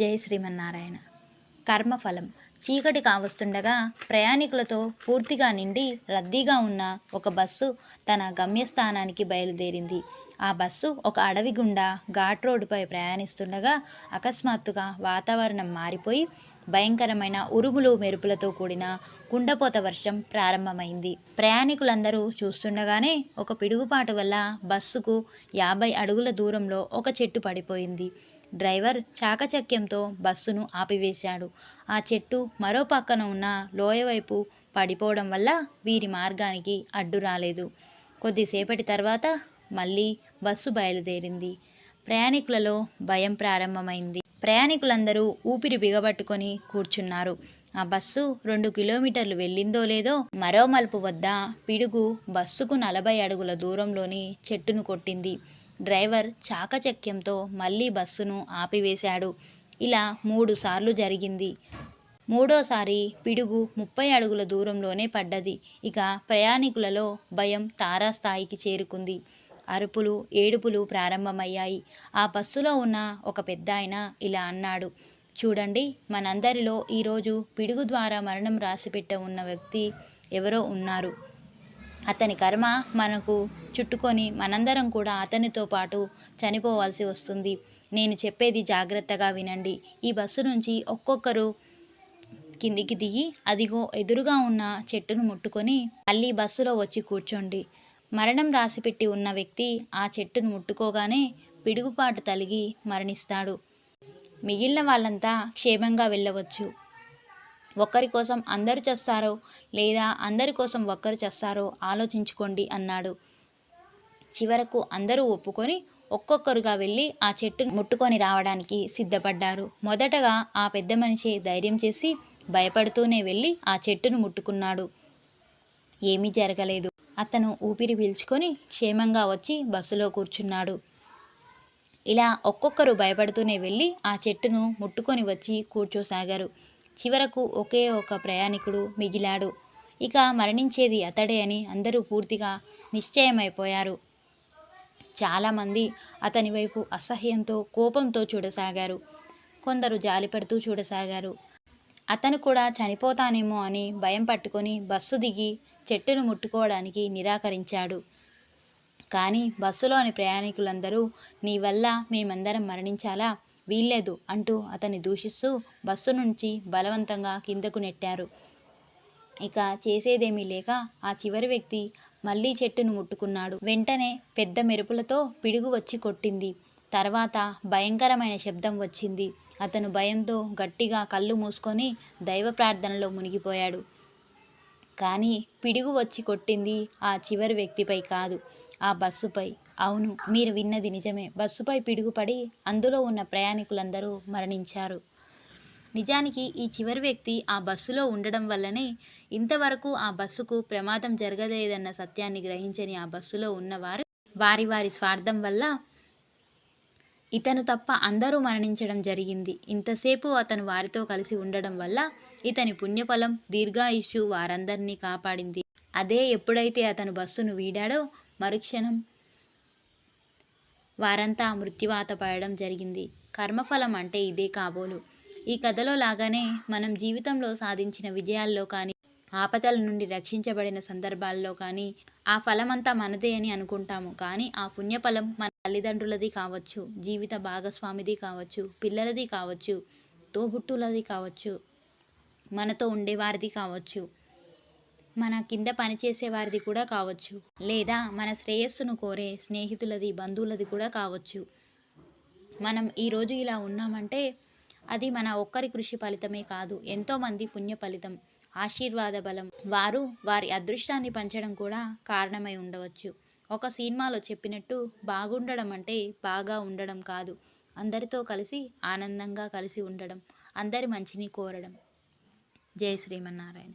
జై శ్రీమన్నారాయణ. కర్మఫలం. చీకటి కావస్తుండగా ప్రయాణికులతో పూర్తిగా నిండి రద్దీగా ఉన్న ఒక బస్సు తన గమ్యస్థానానికి బయలుదేరింది. ఆ బస్సు ఒక అడవి గుండా ఘాట్ రోడ్డుపై ప్రయాణిస్తుండగా అకస్మాత్తుగా వాతావరణం మారిపోయి భయంకరమైన ఉరుములు మెరుపులతో కూడిన కుండపోత వర్షం ప్రారంభమైంది. ప్రయాణికులందరూ చూస్తుండగానే ఒక పిడుగుపాటు వల్ల బస్సుకు యాభై అడుగుల దూరంలో ఒక చెట్టు పడిపోయింది. డ్రైవర్ చాకచక్యంతో బస్సును ఆపివేశాడు. ఆ చెట్టు మరో పక్కన ఉన్న లోయ వైపు పడిపోవడం వల్ల వీరి మార్గానికి అడ్డు రాలేదు. కొద్దిసేపటి తర్వాత మళ్ళీ బస్సు బయలుదేరింది. ప్రయాణికులలో భయం ప్రారంభమైంది. ప్రయాణికులందరూ ఊపిరి బిగబట్టుకొని కూర్చున్నారు. ఆ బస్సు రెండు కిలోమీటర్లు వెళ్ళిందో లేదో మరో మలుపు వద్ద పిడుగు బస్సుకు నలభై అడుగుల దూరంలోని చెట్టును కొట్టింది. డ్రైవర్ చాకచక్యంతో మళ్ళీ బస్సును ఆపివేశాడు. ఇలా మూడు సార్లు జరిగింది. మూడోసారి పిడుగు ముప్పై అడుగుల దూరంలోనే పడ్డది. ఇక ప్రయాణికులలో భయం తారాస్థాయికి చేరుకుంది. అరుపులు ఏడుపులు ప్రారంభమయ్యాయి. ఆ బస్సులో ఉన్న ఒక పెద్దాయన ఇలా అన్నాడు. చూడండి మనందరిలో ఈరోజు పిడుగు ద్వారా మరణం రాసిపెట్ట ఉన్న వ్యక్తి ఎవరో ఉన్నారు. అతని కర్మ మనకు చుట్టుకొని మనందరం కూడా అతనితో పాటు చనిపోవాల్సి వస్తుంది. నేను చెప్పేది జాగ్రత్తగా వినండి. ఈ బస్సు నుంచి ఒక్కొక్కరు కిందికి దిగి అదిగో ఎదురుగా ఉన్న చెట్టును ముట్టుకొని మళ్ళీ బస్సులో వచ్చి కూర్చోండి. మరణం రాసిపెట్టి ఉన్న వ్యక్తి ఆ చెట్టును ముట్టుకోగానే పిడుగుపాటు తలిగి మరణిస్తాడు. మిగిలిన వాళ్ళంతా క్షేమంగా వెళ్ళవచ్చు. ఒక్కరి కోసం అందరు చేస్తారో లేదా అందరి కోసం ఒక్కరు చేస్తారో ఆలోచించుకోండి అన్నాడు. చివరకు అందరూ ఒప్పుకొని ఒక్కొక్కరుగా వెళ్ళి ఆ చెట్టును ముట్టుకొని రావడానికి సిద్ధపడ్డారు. మొదటగా ఆ పెద్ద మనిషి ధైర్యం చేసి భయపడుతూనే వెళ్ళి ఆ చెట్టును ముట్టుకున్నాడు. ఏమీ జరగలేదు. అతను ఊపిరి పీల్చుకొని క్షేమంగా వచ్చి బస్సులో కూర్చున్నాడు. ఇలా ఒక్కొక్కరు భయపడుతూనే వెళ్ళి ఆ చెట్టును ముట్టుకొని వచ్చి కూర్చోసాగారు. చివరకు ఒకే ఒక ప్రయాణికుడు మిగిలాడు. ఇక మరణించేది అతడే అని అందరూ పూర్తిగా నిశ్చయమైపోయారు. చాలామంది అతని వైపు అసహ్యంతో కోపంతో చూడసాగారు. కొందరు జాలిపడుతూ చూడసాగారు. అతను కూడా చనిపోతానేమో అని భయం పట్టుకొని బస్సు దిగి చెట్టును ముట్టుకోవడానికి నిరాకరించాడు. కానీ బస్సులోని ప్రయాణికులందరూ నీ వల్ల మేమందరం మరణించాలా? వీల్లేదు అంటూ అతన్ని దూషిస్తూ బస్సు నుంచి బలవంతంగా కిందకు నెట్టారు. ఇక చేసేదేమీ లేక ఆ చివరి వ్యక్తి మళ్ళీ చెట్టును ముట్టుకున్నాడు. వెంటనే పెద్ద మెరుపులతో పిడుగు వచ్చి కొట్టింది. తర్వాత భయంకరమైన శబ్దం వచ్చింది. అతను భయంతో గట్టిగా కళ్ళు మూసుకొని దైవ ప్రార్థనలో మునిగిపోయాడు. కానీ పిడుగు వచ్చి కొట్టింది ఆ చివరి వ్యక్తిపై కాదు ఆ బస్సుపై. అవును మీరు విన్నది నిజమే. బస్సుపై పిడుగుపడి అందులో ఉన్న ప్రయాణికులందరూ మరణించారు. నిజానికి ఈ చివరి వ్యక్తి ఆ బస్సులో ఉండడం వల్లనే ఇంతవరకు ఆ బస్సుకు ప్రమాదం జరగలేదన్న సత్యాన్ని గ్రహించని ఆ బస్సులో ఉన్నవారు వారి వారి స్వార్థం వల్ల ఇతను తప్ప అందరూ మరణించడం జరిగింది. ఇంతసేపు అతను వారితో కలిసి ఉండడం వల్ల ఇతని పుణ్యఫలం దీర్ఘాయుష్యు వారందరినీ కాపాడింది. అదే ఎప్పుడైతే అతను బస్సును వీడాడో మరుక్షణం వారంతా మృత్యువాత పడడం జరిగింది. కర్మఫలం అంటే ఇదే కాబోలు. ఈ కథలో లాగానే మనం జీవితంలో సాధించిన విజయాల్లో కానీ ఆపదల నుండి రక్షించబడిన సందర్భాల్లో కానీ ఆ ఫలమంతా మనదే అని అనుకుంటాము. కానీ ఆ పుణ్యఫలం మన తల్లిదండ్రులది కావచ్చు జీవిత భాగస్వామిది కావచ్చు పిల్లలది కావచ్చు తోబుట్టులది కావచ్చు మనతో ఉండేవారిది కావచ్చు మన కింద పనిచేసే వారిది కూడా కావచ్చు లేదా మన శ్రేయస్సును కోరే స్నేహితులది బంధువులది కూడా కావచ్చు. మనం ఈరోజు ఇలా ఉన్నామంటే అది మన ఒక్కరి కృషి ఫలితమే కాదు ఎంతోమంది పుణ్య ఫలితం ఆశీర్వాద బలం. వారు వారి అదృష్టాన్ని పంచడం కూడా కారణమై ఉండవచ్చు. ఒక సినిమాలో చెప్పినట్టు బాగుండడం అంటే బాగా ఉండడం కాదు. అందరితో కలిసి ఆనందంగా కలిసి ఉండడం అందరి మంచిని కోరడం. జై శ్రీమన్నారాయణ.